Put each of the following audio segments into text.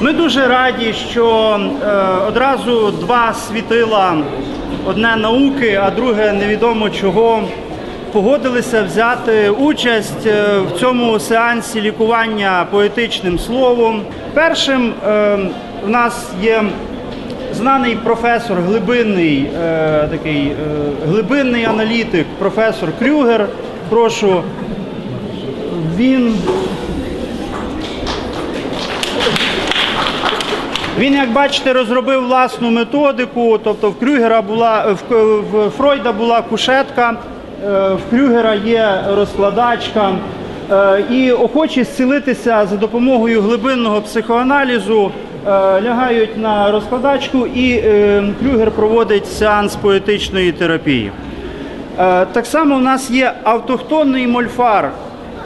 Ми дуже раді, що е, одразу два світила, одне науки, а друге невідомо чого, погодилися взяти участь е, в цьому сеансі лікування поетичним словом. Першим е, в нас є знаний професор, глибинний е, такий е, глибинний аналітик, професор Крюгер. Прошу. Він Він, як бачите, розробив власну методику. Тобто в Крюгера була в, в Фройда була кушетка, е, в Крюгера є розкладачка. Е, І охочі зцілитися за допомогою глибинного психоаналізу е, лягають на розкладачку, і е, Крюгер проводить сеанс поетичної терапії. Е, Так само у нас є автохтонний мольфар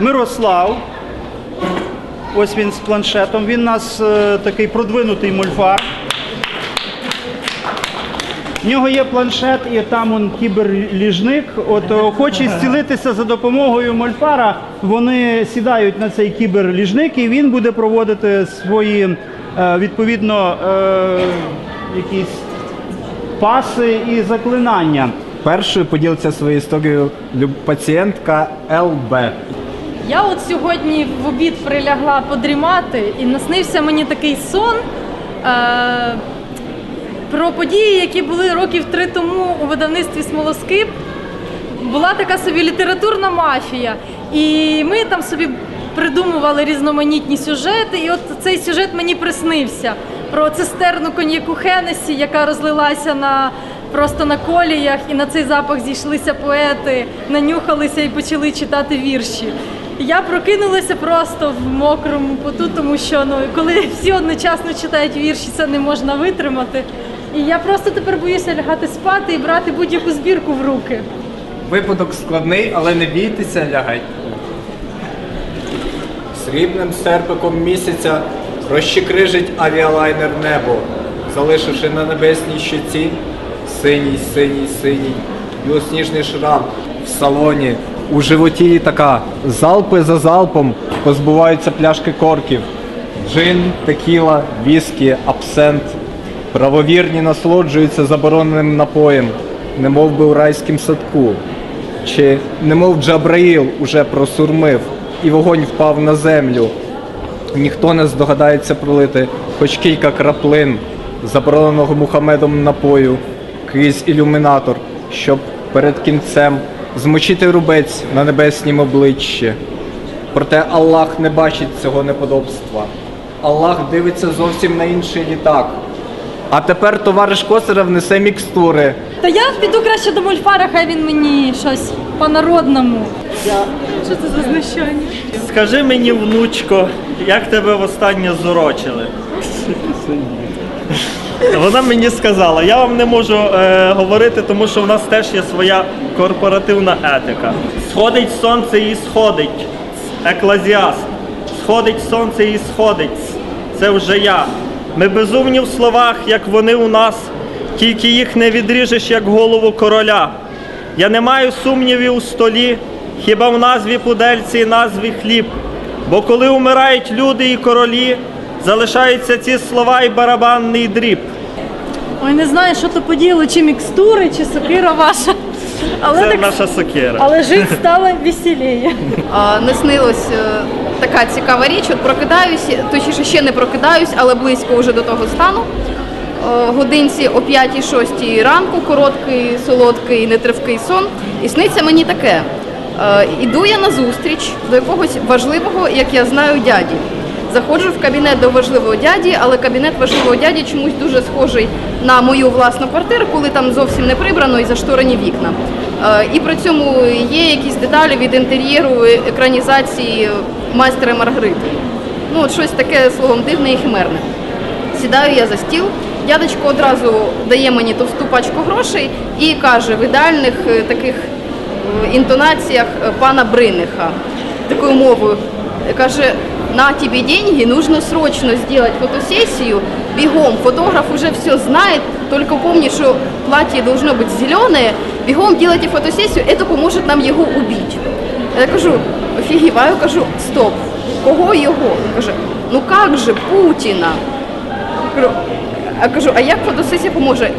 Мирослав. Ось він з планшетом. Він у нас е, такий продвинутий мольфар. В нього є планшет і там он кіберліжник. От е, хоче зцілитися за допомогою мольфара. Вони сідають на цей кіберліжник і він буде проводити свої е, відповідно е, якісь паси і заклинання. Першою поділиться своєю історією пацієнтка ЛБ. Я от сьогодні в обід прилягла подрімати, і наснився мені такий сон е- про події, які були років три тому у видавництві Смолоскип. Була така собі літературна мафія. І ми там собі придумували різноманітні сюжети. І от цей сюжет мені приснився про цистерну коньяку Хенесі, яка розлилася на просто на коліях, і на цей запах зійшлися поети, нанюхалися і почали читати вірші. Я прокинулася просто в мокрому поту, тому що ну коли всі одночасно читають вірші, це не можна витримати. І я просто тепер боюся лягати спати і брати будь-яку збірку в руки. Випадок складний, але не бійтеся, лягайте. Срібним серпиком місяця розчикрижить авіалайнер небо, залишивши на небесній щоці синій, синій, синій, білосніжний шрам в салоні. У животі літака залпи за залпом позбуваються пляшки корків. Джин, текіла, віскі, абсент. Правовірні насолоджуються забороненим напоєм, немов би у райськім садку. Чи немов Джабраїл уже просурмив, і вогонь впав на землю. Ніхто не здогадається пролити хоч кілька краплин забороненого Мухамедом напою крізь ілюмінатор, щоб перед кінцем змочити рубець на небеснім обличчі. Проте Аллах не бачить цього неподобства. Аллах дивиться зовсім на інший літак. А тепер товариш Косарев внесе мікстури. Та я піду краще до мульфара, хай він мені щось по-народному. Що це за знущання? Скажи мені, внучко, як тебе востаннє зорочили? Вона мені сказала, я вам не можу е, говорити, тому що в нас теж є своя корпоративна етика. Сходить сонце і сходить. Еклазіаст. Сходить сонце і сходить. Це вже я. Ми безумні в словах, як вони у нас, тільки їх не відріжеш, як голову короля. Я не маю сумнівів у столі, хіба в назві пудельці і назві хліб. Бо коли умирають люди і королі, залишаються ці слова і барабанний дріб. Ой, не знаю, що то поділо, чи мікстури, чи сокира ваша. Але Це так наша сокира. але жити стало веселіє. А, наснилась е, така цікава річ. От прокидаюсь, точніше ще не прокидаюсь, але близько вже до того стану. Е, Годинці о 5-6 ранку, короткий, солодкий, нетривкий сон. І сниться мені таке. Е, Іду я на зустріч до якогось важливого, як я знаю, дяді. Заходжу в кабінет до важливого дяді, але кабінет важливого дяді чомусь дуже схожий на мою власну квартиру, коли там зовсім не прибрано і зашторені вікна. Е, І при цьому є якісь деталі від інтер'єру екранізації майстра і Маргарити. Ну, от щось таке словом дивне і химерне. Сідаю я за стіл, дядечко одразу дає мені товсту пачку грошей і каже в ідеальних е, таких е, інтонаціях пана Бриниха, такою мовою. Каже, на тебе деньги, нужно срочно сделать фотосессию, бегом, фотограф уже все знает, только помни, что платье должно быть зеленое, бегом делайте фотосессию, это поможет нам его убить. Я кажу, офігіваю, кажу, стоп, кого його? Він каже, ну як же Путіна? Кажу, А кажу, а як фотосесія поможе?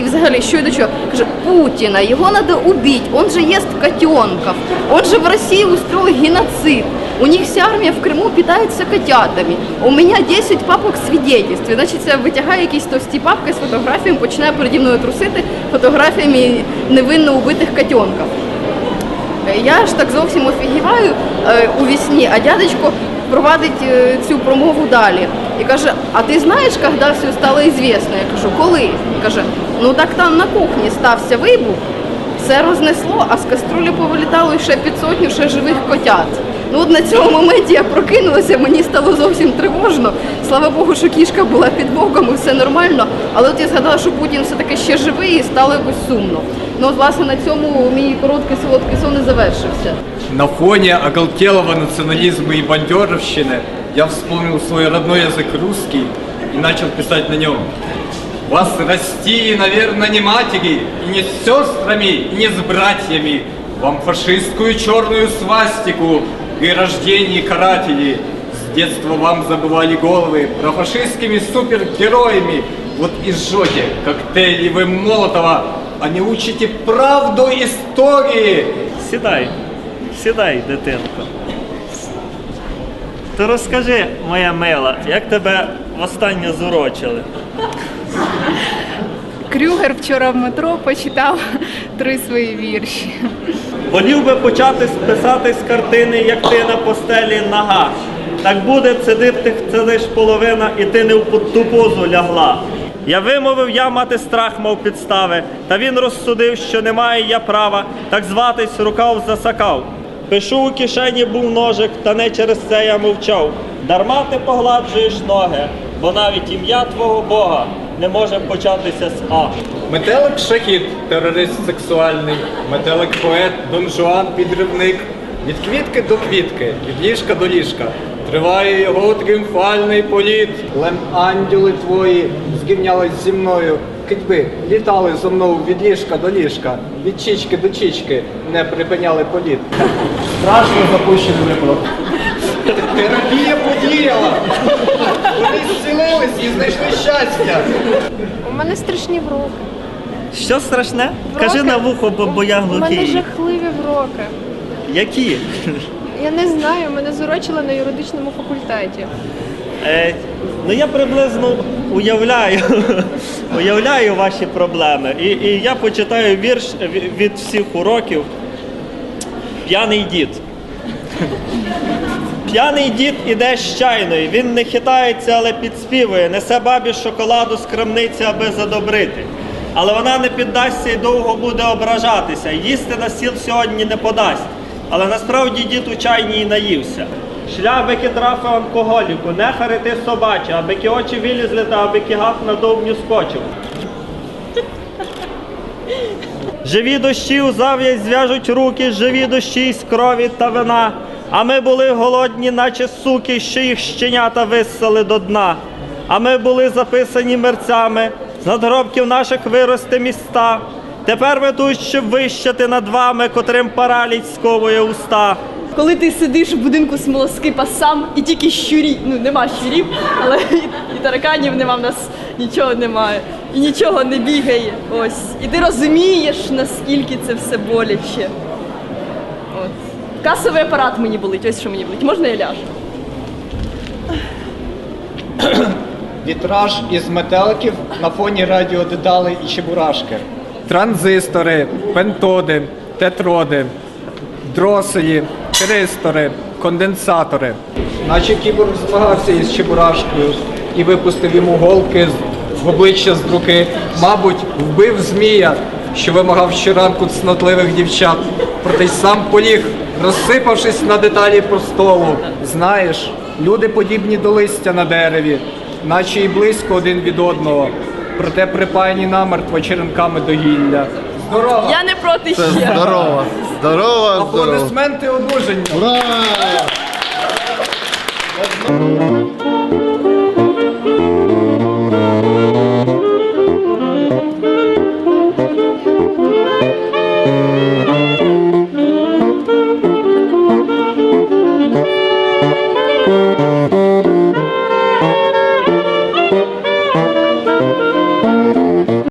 І взагалі, що і до чого? Каже, Путіна, его надо убить, он же ест котенков, он же в России устроил геноцид. У них вся армія в Криму питається котятами. У мене 10 папок свідетельств. Значить, це витягає якісь товсті папки з фотографіями, починає переді мною трусити фотографіями невинно убитих котенків. Я ж так зовсім офігіваю е, у вісні, а дядечко провадить е, цю промову далі. І каже: А ти знаєш, коли все стало известно? Я кажу, коли? Він каже, ну так там на кухні стався вибух, все рознесло, а з каструлі повилітало ще під сотню ще живих котят. Ну от на цьому моменті я прокинулася, мені стало зовсім тривожно. Слава Богу, що кішка була під боком і все нормально. Але от я згадала, що Путін все-таки ще живий і стало якось сумно. Ну от власне на цьому мій короткий солодкий сон і завершився. На фоне оголтелого национализма и бандеровщины я вспомнил свой родной язык русский и начал писать на нем. Вас расти, наверное, не матери, и не с сестрами, и не с братьями. Вам фашистскую черную свастику при рождении каратели. С детства вам забывали головы про фашистскими супергероями. Вот и жжете коктейли вы Молотова, а не учите правду истории. Сідай, сідай, дитинко. То розкажи, моя мила, як тебе востаннє зурочили? Крюгер вчора в метро почитав три свої вірші. Волів би почати писати з картини, як ти на постелі нага. Так буде, цидив ти це лиш половина, і ти не в ту позу лягла. Я вимовив, я мати страх, мов підстави, та він розсудив, що немає я права, так зватись рукав засакав. Пишу у кишені був ножик, та не через це я мовчав. Дарма ти погладжуєш ноги, бо навіть ім'я твого Бога не може початися з А. Метелик шахід, терорист сексуальний, метелик поет, Дон Жуан, підривник. Від квітки до квітки, від ліжка до ліжка. Триває його тріумфальний політ. Лем ангели твої згівнялись зі мною. Китьби літали зо мною від ліжка до ліжка, від чічки до чічки, не припиняли політ. Страшно запущений випадок. Терапія подіяла. Вони зцілились і знайшли щастя. У мене страшні вроки. Що страшне? Вроки. Кажи на вухо, бо, бо я У мене жахливі вроки. Які? Я не знаю, мене зурочили на юридичному факультеті. Е, ну я приблизно уявляю, уявляю ваші проблеми. І, і я почитаю вірш ві- від всіх уроків. П'яний дід. П'яний дід іде з чайної, він не хитається, але підспівує, несе бабі шоколаду з крамниці, аби задобрити. Але вона не піддасться і довго буде ображатися. Їсти на стіл сьогодні не подасть. Але насправді дід у чайній наївся. Шлябики трафи алкоголіку, не харити собачі, аби кі очі вилізли та аби кі гав на довбню скочив. Живі дощі у зав'язь зв'яжуть руки, живі дощі із крові та вина. А ми були голодні, наче суки, що їх щенята виссали до дна. А ми були записані мерцями, з надгробків наших виросте міста. Тепер ви тут, щоб вищати над вами, котрим параліч сковує уста. Коли ти сидиш в будинку смолоскипа сам і тільки щурі, ну нема щурів, але і, і тараканів нема, в нас нічого немає. І нічого не бігає. Ось. І ти розумієш, наскільки це все боляче. Касовий апарат мені болить, ось що мені болить. Можна я ляжу? Вітраж із метеликів на фоні радіодеталей і чебурашки. Транзистори, пентоди, тетроди, дроселі, тристори, конденсатори. Наче кіборг змагався із чебурашкою і випустив йому голки в обличчя з руки. Мабуть, вбив змія, що вимагав щоранку цнотливих дівчат. Проте й сам поліг, розсипавшись на деталі по столу. Знаєш, люди подібні до листя на дереві, наче й близько один від одного, проте припаяні намертво черенками до гілля. Здорово! Я не проти ще. Здорово, здорово, здорово. Аплодисменти одужання! Ура!